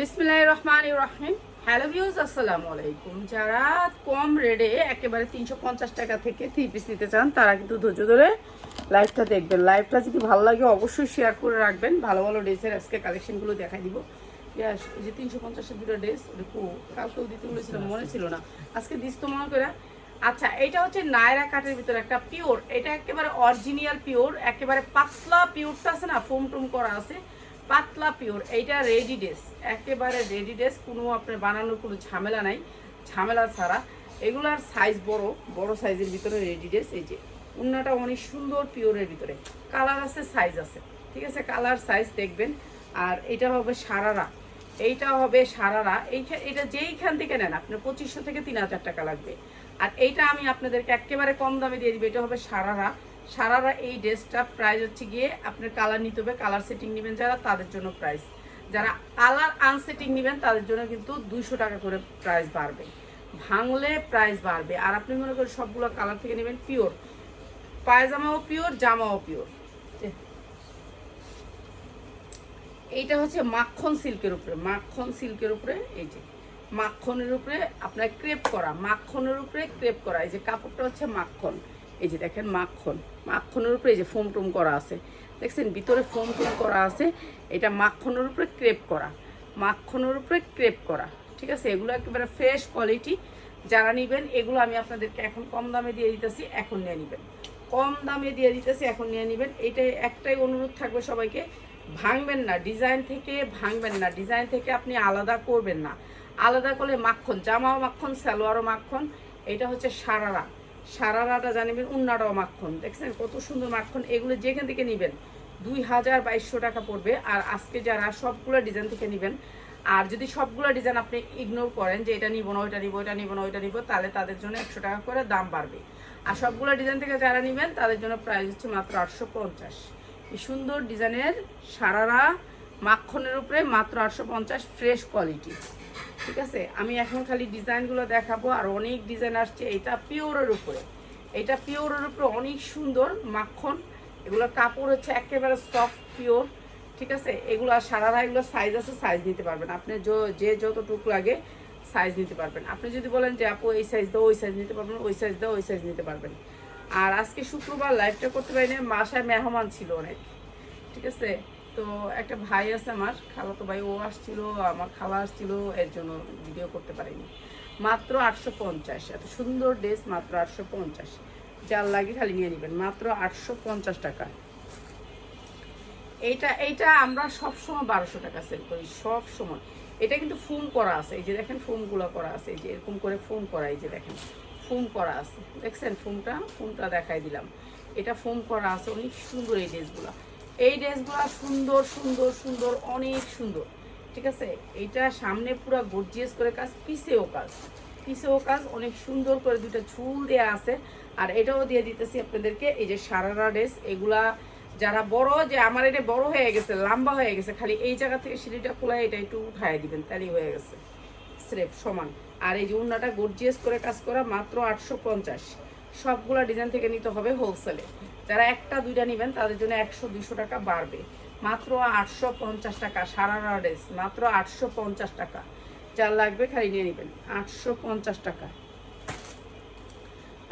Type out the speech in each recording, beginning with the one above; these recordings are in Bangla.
বিসমিল্লাহ রহমান রহিম হ্যালো ভিউজ আসসালামু আলাইকুম যারা কম রেটে একেবারে তিনশো পঞ্চাশ টাকা থেকে থ্রি পিস নিতে চান তারা কিন্তু ধৈর্য ধরে লাইভটা দেখবেন। লাইভটা যদি ভালো লাগে অবশ্যই শেয়ার করে রাখবেন। ভালো ভালো ড্রেসের আজকে কালেকশনগুলো দেখাই দিব। ইয়াস, এই যে তিনশো পঞ্চাশের দুটো ড্রেস দেখো কালকেও দিতে বলেছিলাম মনে ছিল না। আজকে দিস তো মনে করে। আচ্ছা এটা হচ্ছে নায়রা কাটের ভিতরে একটা পিওর এটা একেবারে অরিজিনাল পিওর একেবারে পাতলা পিওরটা আছে না ফোম টোম করা আছে। পাতলা পিওর, এইটা রেডি ড্রেস একেবারে রেডি ড্রেস কোনো আপনার বানানোর কোনো ঝামেলা নাই, ঝামেলা ছাড়া। এগুলার সাইজ বড় বড় সাইজের ভিতরে রেডি ড্রেস এই যে, উন্নাটা অনেক সুন্দর পিওরের ভিতরে। কালার আছে সাইজ আছে, ঠিক আছে? কালার সাইজ দেখবেন। আর এটা হবে সারারা, এইটা হবে সারারা এইটা এটা যেইখান থেকে নেন, আপনার পঁচিশশো থেকে তিন হাজার টাকা লাগবে। আর এইটা আমি আপনাদেরকে একেবারে কম দামে দিয়ে দিবো, এটা হবে সারারা। সারারা এই ড্রেসটা প্রাইস হচ্ছে গিয়ে আপনার কালার নিতে হবে কালার সেটিং নেবেন যারা, তাদের জন্য প্রাইস যারা কালার আনসেটিং নেবেন, তাদের জন্য কিন্তু দুইশো টাকা করে প্রাইস বাড়বে। ভাঙলে প্রাইস বাড়বে। আর আপনি মনে করেন সবগুলো কালার থেকে নেবেন পিওর পায়জামাও পিওর জামাও পিওর এইটা হচ্ছে মাখন সিল্কের উপরে। মাখন সিল্কের উপরে, এই যে, মাখনের উপরে আপনার ক্রেপ করা। মাখনের উপরে ক্রেপ করা। এই যে, কাপড়টা হচ্ছে মাখন। এই যে দেখেন মাখন। মাখনের উপরে এই যে ফোম টোম করা আছে। দেখছেন, ভিতরে ফোম টোম করা আছে, এটা মাখনের উপরে ক্রেপ করা। মাখনের উপরে ক্রেপ করা, ঠিক আছে? এগুলো একেবারে ফ্রেশ কোয়ালিটি যারা নেবেন, এগুলো আমি আপনাদেরকে এখন কম দামে দিয়ে দিতেছি, এখন নিয়ে নেবেন। কম দামে দিয়ে দিতেছি, এখন নিয়ে নেবেন। এইটাই একটাই অনুরোধ থাকবে সবাইকে, ভাঙবেন না। ডিজাইন থেকে ভাঙবেন না। ডিজাইন থেকে আপনি আলাদা করবেন না। আলাদা করলে মাখন, জামাও মাখন, সালোয়ারও মাখন। এটা হচ্ছে সারারা সারারাটা জানিবেন উন্নাটাও মাখন। দেখছেন কত সুন্দর মাখন, এগুলো যেখান থেকে নেবেন, দুই হাজার বাইশশো টাকা পড়বে। আর আজকে যারা সবগুলো ডিজাইন থেকে নেবেন, আর যদি সবগুলো ডিজাইন আপনি ইগনোর করেন যে এটা নিব না, ওইটা নিব ওইটা নিব না, ওইটা নিব, তাহলে তাদের জন্য একশো টাকা করে দাম বাড়বে। আর সবগুলো ডিজাইন থেকে যারা নেবেন, তাদের জন্য প্রাইস হচ্ছে মাত্র আটশো পঞ্চাশ। সুন্দর ডিজাইনের সারারা মাখনের উপরে মাত্র আটশো পঞ্চাশ ফ্রেশ কোয়ালিটি ঠিক আছে? আমি এখন খালি ডিজাইনগুলো দেখাবো আর অনেক ডিজাইন আসছে। এটা পিওরের উপরে। এটা পিওরের উপরে অনেক সুন্দর মাখন। এগুলো কাপড় হচ্ছে একেবারে সফট পিওর ঠিক আছে? এগুলো সারারা এগুলো সাইজ আছে সাইজ নিতে পারবেন। আপনি য- যতটুকু লাগে সাইজ নিতে পারবেন। আপনি যদি বলেন যে, আপু, এই সাইজ দাও, ওই সাইজ নিতে পারবেন, ওই সাইজ দাও, ওই সাইজ নিতে পারবেন। আর আজকে শুক্রবার লাইভটা করতে পারিনি বাসায় মেহমান ছিল অনেক। ঠিক আছে? তো একটা ভাই আছে আমার খালাতো ভাই, ও আসছিল, আমার খালা আসছিল, এর জন্য ভিডিও করতে পারিনি। মাত্র আটশো পঞ্চাশ, এত সুন্দর ড্রেস মাত্র আটশো পঞ্চাশ। যার লাগে খালি নিয়ে নেবেন, মাত্র আটশো পঞ্চাশ টাকা। এইটা এইটা আমরা সব সময় বারোশো টাকা সেল করি সব সময় এটা কিন্তু ফোম করা আছে, এই যে দেখেন ফোমগুলো করা আছে, এই যে এরকম করে ফোম করা, এই যে দেখেন ফোম করা আছে। দেখছেন ফোমটা ফোমটা দেখাই দিলাম। এটা ফোম করা আছে, অনেক সুন্দর এই ড্রেসগুলো এই ড্রেসগুলো সুন্দর সুন্দর সুন্দর, অনেক সুন্দর। ঠিক আছে? এইটা সামনে পুরো গর্জিয়াস করে কাজ, পিসেও কাজ। পিসেও কাজ, অনেক সুন্দর করে দুটো ঝুল দেওয়া আছে। আর এটাও দিয়ে দিতেছি আপনাদেরকে, এই যে সারারা ড্রেস, এগুলা যারা বড়, যে আমার এটা বড় হয়ে গেছে, লম্বা হয়ে গেছে, খালি এই জায়গা থেকে সিঁড়িটা খোলা এটা একটু উঠায় দিবেন তাহলেই হয়ে গেছে। স্রেফ, সমান। আর এই যে উন্নাটা গর্জিয়াস করে কাজ করা মাত্র আটশো পঞ্চাশ। সবগুলা ডিজাইন থেকে নিতে হবে হোলসেলে যারা একটা, দুইটা নেবেন, তাদের জন্য একশো, দুইশো টাকা বাড়বে। মাত্র আটশো পঞ্চাশ টাকা সারা ড্রেস মাত্র আটশো পঞ্চাশ টাকা। যার লাগবে খালি নিয়ে নেবেন, আটশো পঞ্চাশ টাকা।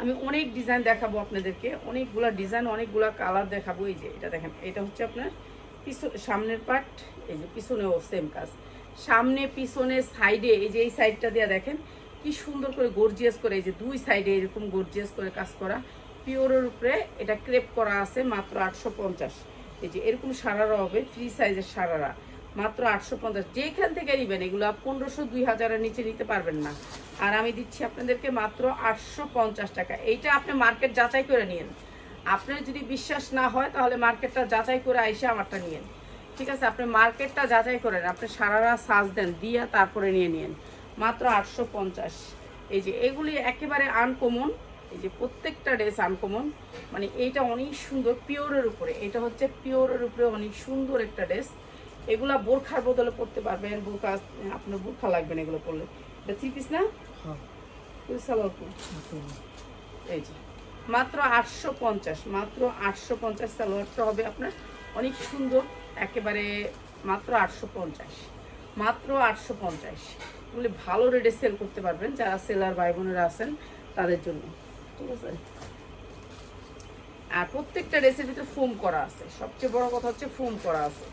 আমি অনেক ডিজাইন দেখাবো আপনাদেরকে, অনেকগুলা ডিজাইন, অনেকগুলা কালার দেখাবো, এই যে এটা দেখেন, এটা হচ্ছে আপনার পিছন সামনের পার্ট, এই যে পিছনেও সেম কাজ। সামনে, পিছনে, সাইডে, এই যে এই সাইডটা দিয়ে দেখেন, কি সুন্দর করে গর্জিয়াস করে, এই যে দুই সাইডে এরকম গর্জিয়াস করে কাজ করা। পিওরের উপরে এটা ক্রেপ করা আছে মাত্র আটশো পঞ্চাশ। এই যে এরকম সারারা হবে ফ্রি সাইজের সারারা। মাত্র আটশো পঞ্চাশ। যেখান থেকে নেবেন, এগুলো পনেরোশো দুই হাজারের নিচে নিতে পারবেন না। আর আমি দিচ্ছি আপনাদেরকে মাত্র আটশো পঞ্চাশ টাকা। এইটা আপনি মার্কেট যাচাই করে নিন আপনার যদি বিশ্বাস না হয়, তাহলে মার্কেটটা যাচাই করে আইসে আমারটা নিয়েন। ঠিক আছে? আপনি মার্কেটটা যাচাই করেন। আপনি সারারা সাজ দেন, দিয়া তারপরে নিয়ে নিন মাত্র আটশো পঞ্চাশ। এই যে এগুলি একেবারে আনকমন এই যে প্রত্যেকটা ড্রেস আনকমন মানে এইটা অনেক সুন্দর পিওরের উপরে। এটা হচ্ছে পিওরের উপরে অনেক সুন্দর একটা ড্রেস। এগুলা বোরখার বদলে পড়তে পারবেন বোরখা আপনার বোরখা লাগবে না এগুলো পরলে। এটা থ্রি পিস না? সালোয়ার এই যে মাত্র আটশো পঞ্চাশ মাত্র আটশো পঞ্চাশ সালোয়ারটা হবে আপনার। অনেক সুন্দর একেবারে মাত্র আটশো পঞ্চাশ মাত্র আটশো পঞ্চাশ। ভালো রেটে সেল করতে পারবেন যারা সেলার ভাই বোনেরা আছেন তাদের জন্য। ঠিক আছে? আর প্রত্যেকটা ভিতরে ফোম করা আছে। সবচেয়ে বড় কথা হচ্ছে ফোম করা আছে।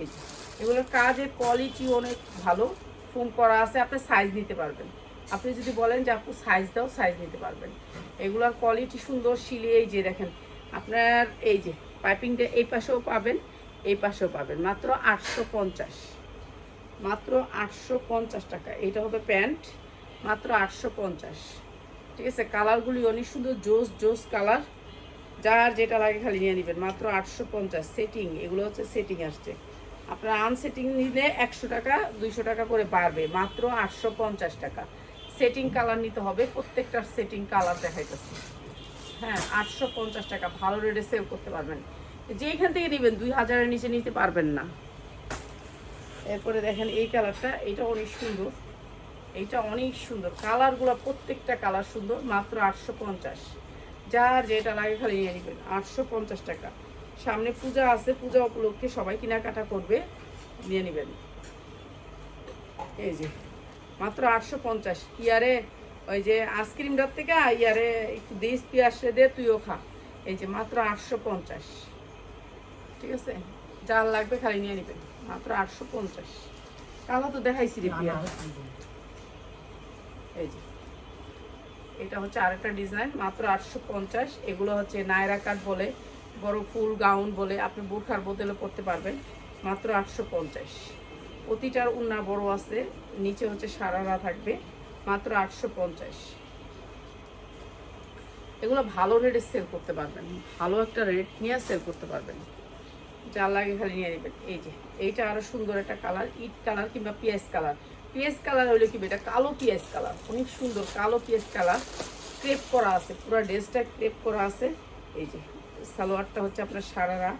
এই যে, এগুলোর কাজের কোয়ালিটি অনেক ভালো। ফোম করা আছে, আপনি সাইজ নিতে পারবেন। আপনি যদি বলেন যে আপু সাইজ দাও সাইজ নিতে পারবেন। এগুলোর কোয়ালিটি সুন্দর সিলিয়ে এই যে দেখেন, আপনার এই যে পাইপিংটা এই পাশেও পাবেন, এই পাশেও পাবেন। মাত্র আটশো পঞ্চাশ। মাত্র আটশো পঞ্চাশ টাকা। এইটা হবে প্যান্ট। মাত্র আটশো পঞ্চাশ। ঠিক আছে, কালারগুলি অনেক সুন্দর, জোস জোস কালার। যার যেটা লাগে খালি নিয়ে নেবেন, মাত্র আটশো পঞ্চাশ সেটিং এগুলো হচ্ছে সেটিং আসছে। আপনার আনসেটিং নিলে একশো টাকা, দুইশো টাকা করে বাড়বে, মাত্র আটশো পঞ্চাশ টাকা। সেটিং কালার নিতে হবে প্রত্যেকটার সেটিং কালার দেখাইতেছে। হ্যাঁ আটশো পঞ্চাশ টাকা, ভালো রেটে সেল করতে পারবেন। যেখান থেকে নেবেন, দুই হাজারের নিচে নিতে পারবেন না। এরপরে দেখেন এই কালারটা এটা অনেক সুন্দর। এইটা অনেক সুন্দর। কালারগুলো প্রত্যেকটা কালার সুন্দর মাত্র আটশো পঞ্চাশ। যার যেটা লাগে খালি নিয়ে নেবেন আটশো পঞ্চাশ টাকা। সামনে পূজা আছে পূজা উপলক্ষে সবাই কেনাকাটা করবে নিয়ে নেবেন। এই যে মাত্র আটশো পঞ্চাশ। ইয়ারে ওই যে আইসক্রিমটার থেকে ইয়ারে একটু দিস পিয়াসে দে তুইও খা। এই যে মাত্র আটশো পঞ্চাশ। ঠিক আছে? যার লাগবে খালি নিয়ে নেবেন মাত্র আটশো পঞ্চাশ। কালো তো দেখাইছি রে পিয়া এটা হচ্ছে আরেকটা ডিজাইন, মাত্র আটশো পঞ্চাশ। এগুলো হচ্ছে নায়রা কাট বলে, বড় ফুল গাউন বলে আপনি বোরখার বোতলে পরতে পারবেন, মাত্র আটশো পঞ্চাশ। প্রতিটার উন্না বড় আছে, নিচে হচ্ছে সারারা থাকবে, মাত্র আটশো পঞ্চাশ। এগুলো ভালো রেটে সেল করতে পারবেন, ভালো একটা রেট নিয়ে সেল করতে পারবেন। যা লাগে খালি নিয়ে নেবেন। এই যে, এইটা আরও সুন্দর একটা কালার ইট কালার কিংবা পিএস কালার পিএস কালার হলে কি এটা কালো পিএস কালার। অনেক সুন্দর কালো পিএস কালার। ক্রেপ করা আছে, পুরো ড্রেসটা ক্রেপ করা আছে। এই যে, সালোয়ারটা হচ্ছে আপনার সারারা।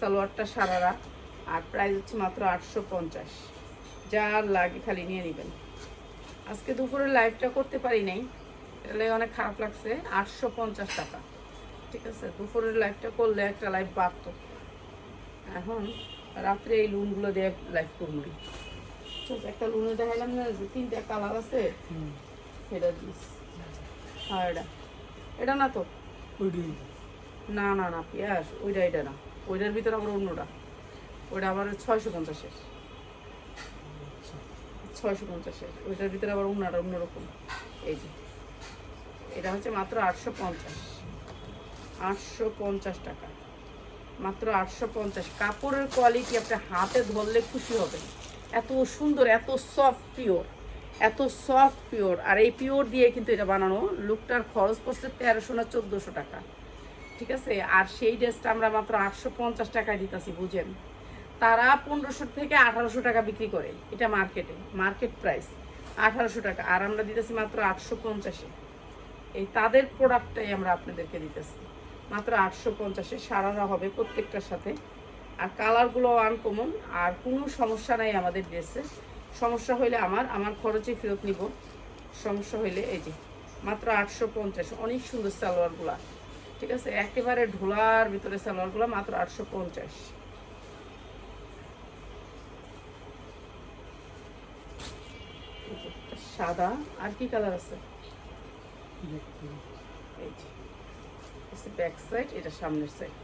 সালোয়ারটা সারারা। আর প্রাইস হচ্ছে মাত্র আটশো পঞ্চাশ। যার লাগে খালি নিয়ে নেবেন। আজকে দুপুরে লাইভটা করতে পারি নাই, তাহলে অনেক খারাপ লাগছে। আটশো পঞ্চাশ টাকা। ঠিক আছে, দুপুরের লাইভটা করলে একটা লাইভ বাড়তো। এখন রাত্রে এই লুনগুলো দিয়ে লাইভ করব। একটা লুনে দেখাইলাম না যে তিনটা কালার আছে সেটা দিস। এটা এটা না তো? না না না পিয়াস ওইটা এটা না। ওইটার ভিতরে আবার অন্যটা। ওইটা আবার ছয়শো পঞ্চাশের। ছয়শো পঞ্চাশের। ওইটার ভিতরে আবার অন্যটা অন্যরকম। এই যে। এটা হচ্ছে মাত্র আটশো পঞ্চাশ। আটশো পঞ্চাশ টাকা। মাত্র আটশো পঞ্চাশ। কাপড়ের কোয়ালিটি আপনি হাতে ধরলে খুশি হবেন। এত সুন্দর, এত সফট পিওর এত সফট পিওর আর এই পিওর দিয়ে কিন্তু এটা বানানো। লুকটার খরচ পড়ছে তেরোশো না চোদ্দোশো টাকা। ঠিক আছে? আর সেই ড্রেসটা আমরা মাত্র আটশো পঞ্চাশ টাকায় দিতেছি, বুঝেন? তারা পনেরোশো থেকে আঠারোশো টাকা বিক্রি করে। এটা মার্কেটে মার্কেট প্রাইস আঠারোশো টাকা। আর আমরা দিতেছি মাত্র আটশো পঞ্চাশে। এই তাদের প্রোডাক্টটাই আমরা আপনাদেরকে দিতেছি। মাত্র আটশো পঞ্চাশে সারারা হবে প্রত্যেকটার সাথে। আর কালারগুলো আনকমন আর কোনো সমস্যা নাই আমাদের ড্রেসে সমস্যা হইলে আমার আমার খরচে ফেরত নিব। সমস্যা হইলে এই যে মাত্র আটশো পঞ্চাশ অনেক সুন্দর সালোয়ারগুলা। ঠিক আছে? একেবারে ঢোলার ভিতরে সালোয়ারগুলো মাত্র আটশো পঞ্চাশ। সাদা আর কি কালার আছে? এই যে ব্যাক সাইড এটা সামনের সাইড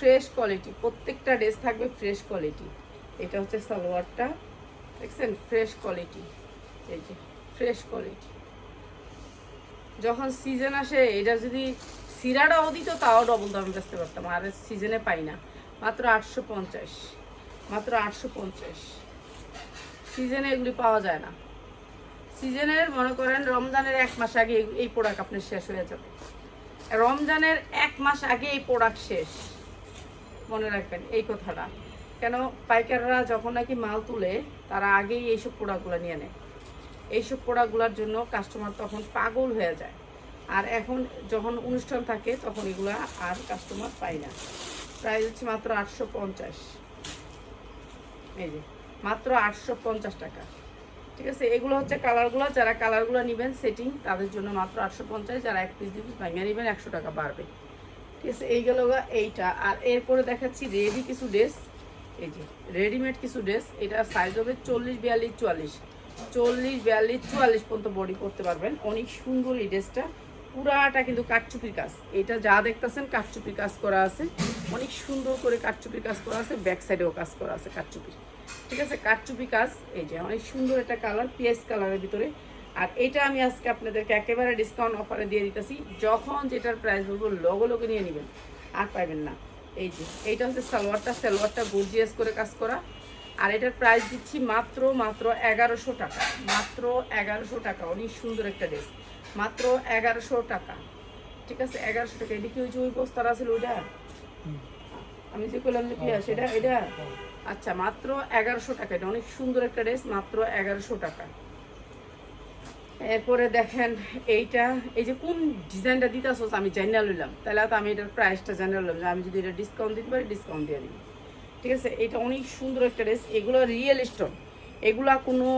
ফ্রেশ কোয়ালিটি প্রত্যেকটা ড্রেস থাকবে ফ্রেশ কোয়ালিটি এটা হচ্ছে সালোয়ারটা, দেখছেন? ফ্রেশ কোয়ালিটি এই যে ফ্রেশ কোয়ালিটি যখন সিজন আসে, এটা যদি সিরাটাও দিত তাও ডবল দামে বেচতে পারতাম, আর সিজনে পাই না। মাত্র আটশো পঞ্চাশ, মাত্র আটশো পঞ্চাশ। সিজনে এগুলি পাওয়া যায় না। সিজনের মনে করেন, রমজানের এক মাস আগে এই- প্রোডাক্ট আপনার শেষ হয়ে যাবে। রমজানের এক মাস আগে এই প্রোডাক্ট শেষ। মনে রাখবেন এই কথাটা। কেন পাইকাররা যখন নাকি মাল তুলে, তারা আগেই এইসব প্রোডাক্টগুলো নিয়ে নেয়। এইসব প্রোডাক্টগুলোর জন্য কাস্টমার তখন পাগল হয়ে যায়। আর এখন যখন অনুষ্ঠান থাকে, তখন এগুলো আর কাস্টমার পায় না। প্রাইস হচ্ছে মাত্র আটশো পঞ্চাশ। এই যে, মাত্র আটশো পঞ্চাশ টাকা। ঠিক আছে? এগুলো হচ্ছে কালারগুলো। যারা কালারগুলো নেবেন, সেটিং তাদের জন্য মাত্র আটশো পঞ্চাশ। যারা এক পিস দুই পিস ভাঙিয়ে নেবেন একশো টাকা বাড়বে। ঠিক আছে এই গেল এইটা। আর এরপরে দেখাচ্ছি রেডি কিছু ড্রেস এই যে রেডিমেড কিছু ড্রেস এটার সাইজ হবে চল্লিশ, বিয়াল্লিশ, চুয়াল্লিশ। চল্লিশ, বিয়াল্লিশ, চুয়াল্লিশ পর্যন্ত বডি করতে পারবেন। অনেক সুন্দর এই ড্রেসটা পুরাটা কিন্তু কাঠচুপির কাজ। এটা যা দেখতেছেন, কাঠচুপির কাজ করা আছে। অনেক সুন্দর করে কাঠচুপির কাজ করা আছে। ব্যাক সাইডেও কাজ করা আছে কাঠচুপির। ঠিক আছে? কাঠচুপি কাজ, এই যে, অনেক সুন্দর একটা কালার পিএস কালারের ভিতরে। আর এটা আমি আজকে আপনাদেরকে একেবারে ডিসকাউন্ট অফারে দিয়ে দিতেছি। যখন যেটার প্রাইস বলব লগো লগে নিয়ে নেবেন। আর পাইবেন না। এই যে এইটা হচ্ছে সালোয়ারটা। সালোয়ারটা গর্জিয়াস করে কাজ করা। আর এটার প্রাইস দিচ্ছি মাত্র মাত্র এগারোশো টাকা। মাত্র এগারোশো টাকা। অনেক সুন্দর একটা ড্রেস মাত্র এগারোশো টাকা। ঠিক আছে? এগারোশো টাকা। এটা কি ওই যে ওই বস্তার আছে ওইটা? আমি যে করলাম যে কি সেটা? এটা? আচ্ছা মাত্র এগারোশো টাকা। এটা অনেক সুন্দর একটা ড্রেস মাত্র এগারোশো টাকা। এরপরে দেখেন এইটা, এই যে কোন ডিজাইনটা দিতেছ আমি জানিয়ে লইলাম। তাহলে তো আমি এটার প্রাইসটা জানিয়ে লইলাম আমি যদি এটা ডিসকাউন্ট দিতে পারি ডিসকাউন্ট দিয়ে দিই ঠিক আছে? এটা অনেক সুন্দর একটা ড্রেস এগুলো রিয়েল স্টোন এগুলা কোনো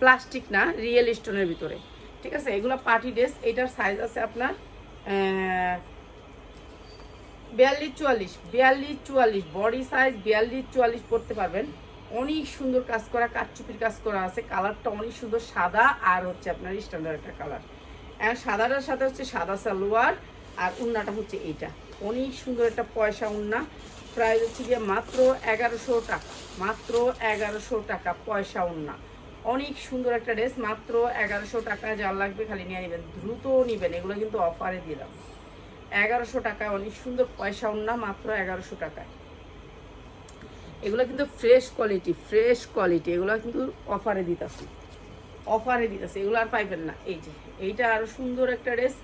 প্লাস্টিক না রিয়েল স্টোনের ভিতরে। ঠিক আছে? এগুলো পার্টি ড্রেস এটার সাইজ আছে আপনার বিয়াল্লিশ চুয়াল্লিশ। বিয়াল্লিশ চুয়াল্লিশ। বডি সাইজ বিয়াল্লিশ চুয়াল্লিশ পড়তে পারবেন। অনেক সুন্দর কাজ করা, কাঠচুপির কাজ করা আছে। কালারটা অনেক সুন্দর সাদা আর হচ্ছে আপনার স্ট্যান্ডার্ড একটা কালার আর সাদাটার সাথে হচ্ছে সাদা সালোয়ার আর উন্নাটা হচ্ছে এইটা। অনেক সুন্দর একটা পয়সা উন্না। প্রাইস হচ্ছে গিয়ে মাত্র এগারোশো টাকা। মাত্র এগারোশো টাকা পয়সা উন্না। অনেক সুন্দর একটা ড্রেস, মাত্র এগারোশো টাকা। যার লাগবে খালি নিয়ে নেবেন। দ্রুত নেবেন। এগুলো কিন্তু অফারে দিলাম এগারোশো টাকায় অনেক সুন্দর পয়সা উন্না, মাত্র এগারোশো টাকায়। এগুলো কিন্তু ফ্রেশ কোয়ালিটি ফ্রেশ কোয়ালিটি এগুলো কিন্তু অফারে দিতেছি। অফারে দিতেছে, এগুলো আর পাইবেন না। এই যে, এইটা আরও সুন্দর একটা ড্রেস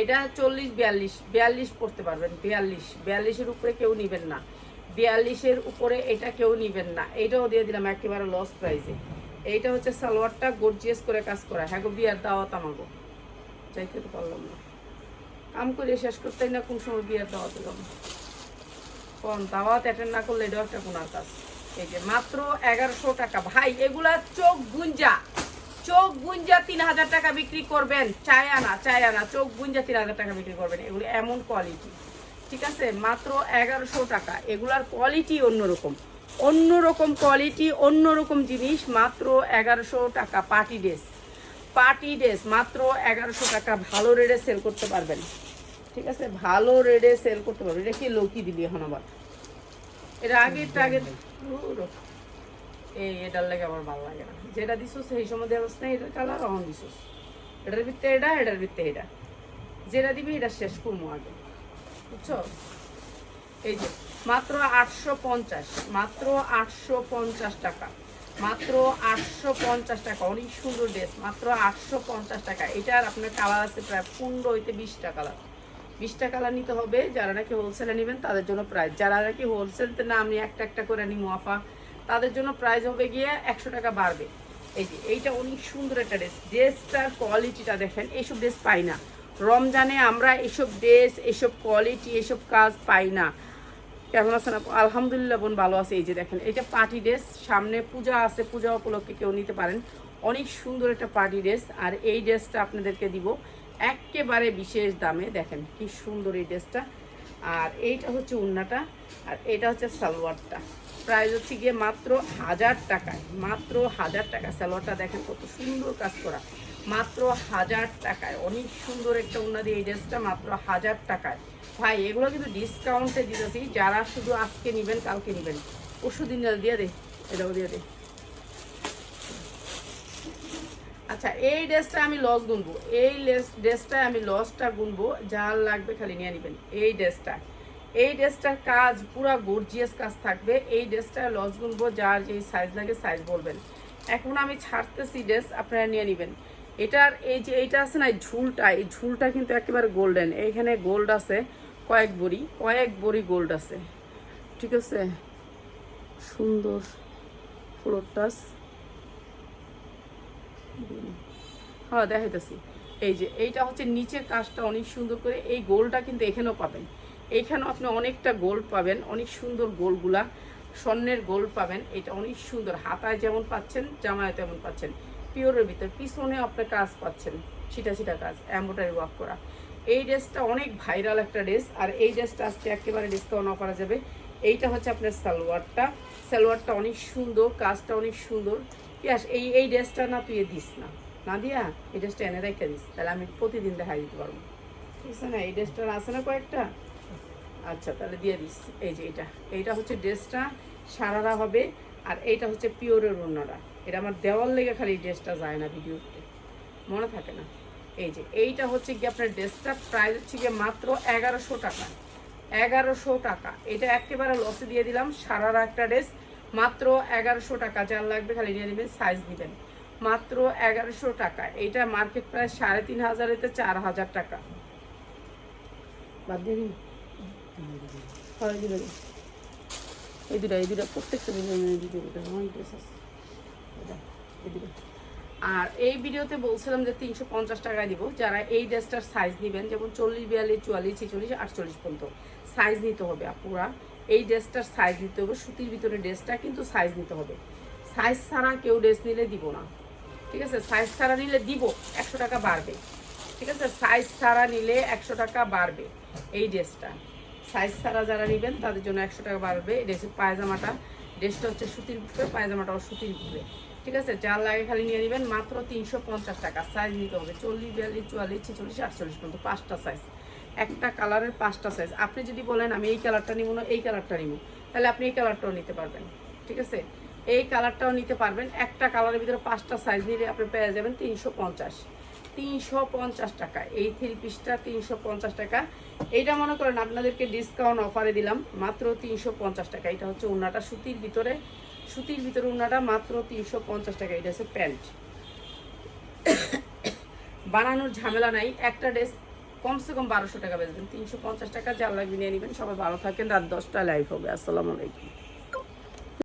এটা চল্লিশ, বিয়াল্লিশ বিয়াল্লিশ পড়তে পারবেন, বিয়াল্লিশ। বিয়াল্লিশের উপরে কেউ নিবেন না। বিয়াল্লিশের উপরে এটা কেউ নিবেন না। এইটাও দিয়ে দিলাম একেবারে লস প্রাইসে এইটা হচ্ছে সালোয়ারটা গর্জিয়াস করে কাজ করা। হ্যাঁ গো, বিয়ার দাওয়াত আমাগো। যাইতে তো পারলাম না। কাম করে শেষ করতেই না, কোন সময় বিয়ার দাওয়াতে কোন দাওয়াত অ্যাটেন্ড না করলে এটাও একটা কোনার কাজ। এই যে মাত্র এগারোশো টাকা। ভাই, এগুলা চোখ গুঞ্জা। চোখ গুঞ্জা তিন হাজার টাকা বিক্রি করবেন। চায় আনা চায় আনা চোখ গুঞ্জা তিন হাজার টাকা বিক্রি করবেন। এগুলো এমন কোয়ালিটি ঠিক আছে? মাত্র এগারোশো টাকা। এগুলার কোয়ালিটি অন্যরকম। অন্যরকম কোয়ালিটি অন্যরকম জিনিস, মাত্র এগারোশো টাকা। Party dress. পার্টি ড্রেস, মাত্র এগারোশো টাকা। ভালো রেটে সেল করতে পারবেন। ঠিক আছে? ভালো রেডে সেল করতে পারবেন এটা কি লোকই দিলি এখন আবার? এটা আগে আগে এই, এটার লাগে আমার ভালো লাগে না। যেটা দিছো সেই সময় দেওয়া না এটার কালার অন দিছো। এটার ভিত্তে এটা, এটার ভিত্তে এটা। যেটা দিবি, এটা শেষ করব আগে। বুঝছ? এই যে, মাত্র আটশো পঞ্চাশ, মাত্র আটশো পঞ্চাশ টাকা। মাত্র আটশো পঞ্চাশ টাকা, অনেক সুন্দর ড্রেস মাত্র আটশো পঞ্চাশ টাকা। এটার আপনার কালার আছে প্রায় পনেরো হইতে বিশটা কালার বিশটা কালার নিতে হবে, যারা নাকি হোলসেলে নেবেন তাদের জন্য প্রাইস যারা নাকি হোলসেলতে না আমি একটা একটা করে নিই মুয়াফা তাদের জন্য প্রাইস হবে গিয়ে একশো টাকা বাড়বে। এই যে, এইটা অনেক সুন্দর একটা ড্রেস ড্রেসটার কোয়ালিটিটা দেখেন, এইসব ড্রেস পাই না। রমজানে আমরা এসব ড্রেস এসব কোয়ালিটি এসব কাজ পাই না। কেমন আছেন? আলহামদুলিল্লাহ বোন ভালো আছে। এই যে দেখেন এটা পার্টি ড্রেস সামনে পূজা আছে, পূজা উপলক্ষে কেউ নিতে পারেন। অনেক সুন্দর একটা পার্টি ড্রেস আর এই ড্রেসটা আপনাদেরকে দিব। একেবারে বিশেষ দামে। দেখেন কি সুন্দর এই ড্রেসটা। আর এইটা হচ্ছে উন্নাটা, আর এটা হচ্ছে সালোয়ারটা। প্রাইস হচ্ছে গিয়ে মাত্র হাজার টাকায়, মাত্র হাজার টাকা সালোয়ারটা দেখেন কত সুন্দর কাজ করা। মাত্র হাজার টাকায়, অনেক সুন্দর একটা উন্না দিয়ে এই ড্রেসটা মাত্র হাজার টাকায়। ভাই, এগুলো কিন্তু ডিসকাউন্টে দিতেছি। যারা শুধু আজকে নেবেন, কালকে নেবেন। পরশু দিন দিয়ে দে এটাও দিয়ে দে। আচ্ছা এই ড্রেসটা আমি লস গুনবো। এই ড্রেসটা আমি লসটা গুনবো, যার লাগবে খালি নিয়ে নেবেন। এই ড্রেসটা। এই ড্রেসটার কাজ, পুরা গর্জিয়াস কাজ থাকবে। এই ড্রেসটা লস গুনবো, যার যেই সাইজ লাগে সাইজ বলবেন। এখন আমি ছাড়তেছি ড্রেস, আপনারা নিয়ে নেবেন। এটার এই যে, এইটা আছে না ঝুলটা, এই ঝুলটা কিন্তু একেবারে গোল্ডেন এইখানে গোল্ড আছে, কয়েক বড়ি কয়েক বড়ি গোল্ড আছে। ঠিক আছে? সুন্দর ফ্লোর টাচ হ্যাঁ দেখাইতেছি। এই যে, এইটা হচ্ছে নিচের কাজটা অনেক সুন্দর করে। এই গোলটা কিন্তু এখানেও পাবেন। এইখানেও আপনি অনেকটা গোল পাবেন, অনেক সুন্দর গোলগুলা। স্বর্ণের গোল পাবেন, এটা অনেক সুন্দর। হাতায় যেমন পাচ্ছেন, জামায় তেমন পাচ্ছেন। পিওরের ভিতর, পিছনে আপনার কাজ পাচ্ছেন, ছিটা ছিটা কাজ এম্বোটারি ওয়ার্ক করা। এই ড্রেসটা অনেক ভাইরাল একটা ড্রেস, আর এই ড্রেসটা আজকে একেবারে ডিসকাউন্ট করা যাবে। এইটা হচ্ছে আপনার সালোয়ারটা। সালোয়ারটা অনেক সুন্দর, কাজটা অনেক সুন্দর। ইয়াস, এই এই ড্রেসটা না, তুই দিস না। না দিয়া এই ড্রেসটা এনে রেখে দিস, তাহলে আমি প্রতিদিন দেখাই দিতে পারব। ঠিক আছে না? এই ড্রেসটার আছে না কয়েকটা? আচ্ছা তাহলে দিয়ে দিস। এই যে এটা, এইটা হচ্ছে ড্রেসটা, সারারা হবে, আর এইটা হচ্ছে পিওরের অন্যরা এটা আমার দেওয়াল লেগে খালি ড্রেসটা যায় না ভিডিওতে। মনে থাকে না? এই যে, এইটা হচ্ছে কি আপনার ড্রেসটা, প্রাইস হচ্ছে গিয়ে মাত্র এগারোশো টাকা। এগারোশো টাকা। এটা একেবারে লসে দিয়ে দিলাম, সারারা একটা ড্রেস। মাত্র এগারোশো টাকা যার লাগবে খালি নিয়ে নেবেন সাইজ দিবেন মাত্র এগারোশো টাকা। এইটা মার্কেট প্রায় সাড়ে তিন হাজারেতে চার হাজার টাকা। বাদ। এই দুটা এই দুটা প্রত্যেকটা এটা, আর এই ভিডিওতে বলছিলাম যে তিনশো পঞ্চাশ টাকায় দিব। যারা এই ড্রেসটার সাইজ নেবেন যেমন চল্লিশ বিয়াল্লিশ চুয়াল্লিশ ছেচল্লিশ আটচল্লিশ পর্যন্ত সাইজ নিতে হবে আপুরা। এই ড্রেসটার সাইজ নিতে হবে, সুতির ভিতরে ড্রেসটা কিন্তু সাইজ নিতে হবে। সাইজ ছাড়া কেউ ড্রেস নিলে দিব না। ঠিক আছে? সাইজ ছাড়া নিলে দিব, একশো টাকা বাড়বে। ঠিক আছে? সাইজ ছাড়া নিলে একশো টাকা বাড়বে এই ড্রেসটা। সাইজ ছাড়া যারা নেবেন, তাদের জন্য একশো টাকা বাড়বে। এই ড্রেসের পায়জামাটা, ড্রেসটা হচ্ছে সুতির ভিতরে পায়জামাটাও সুতির ভিতরে। ঠিক আছে? যার লাগে খালি নিয়ে নেবেন, মাত্র তিনশো পঞ্চাশ টাকা। সাইজ নিতে হবে, চল্লিশ, বিয়াল্লিশ, চুয়াল্লিশ, ছেচল্লিশ, আটচল্লিশ পর্যন্ত পাঁচটা সাইজ একটা কালারের পাঁচটা সাইজ আপনি যদি বলেন, আমি এই কালারটা নিব না, এই কালারটা নিব, তাহলে আপনি এই কালারটাও নিতে পারবেন। ঠিক আছে? এই কালারটাও নিতে পারবেন। একটা কালারের ভিতরে পাঁচটা সাইজ নিলে আপনি পেয়ে যাবেন তিনশো পঞ্চাশ। তিনশো পঞ্চাশ টাকা। এই থ্রি পিসটা তিনশো পঞ্চাশ টাকা। এইটা মনে করেন, আপনাদেরকে ডিসকাউন্ট অফারে দিলাম, মাত্র তিনশো পঞ্চাশ টাকা। এটা হচ্ছে উন্নাটা, সুতির ভিতরে সুতির ভিতরে উন্নাটা মাত্র তিনশো পঞ্চাশ টাকা। এটা হচ্ছে প্যান্ট। বানানোর ঝামেলা নাই। একটা ড্রেস কমসে কম বারোশো টাকা বেচবেন। তিনশো পঞ্চাশ টাকা যে লাগবে নিয়ে নেবেন। সবাই ভালো থাকেন। রাত দশটা লাইভ হবে। আসসালামু আলাইকুম।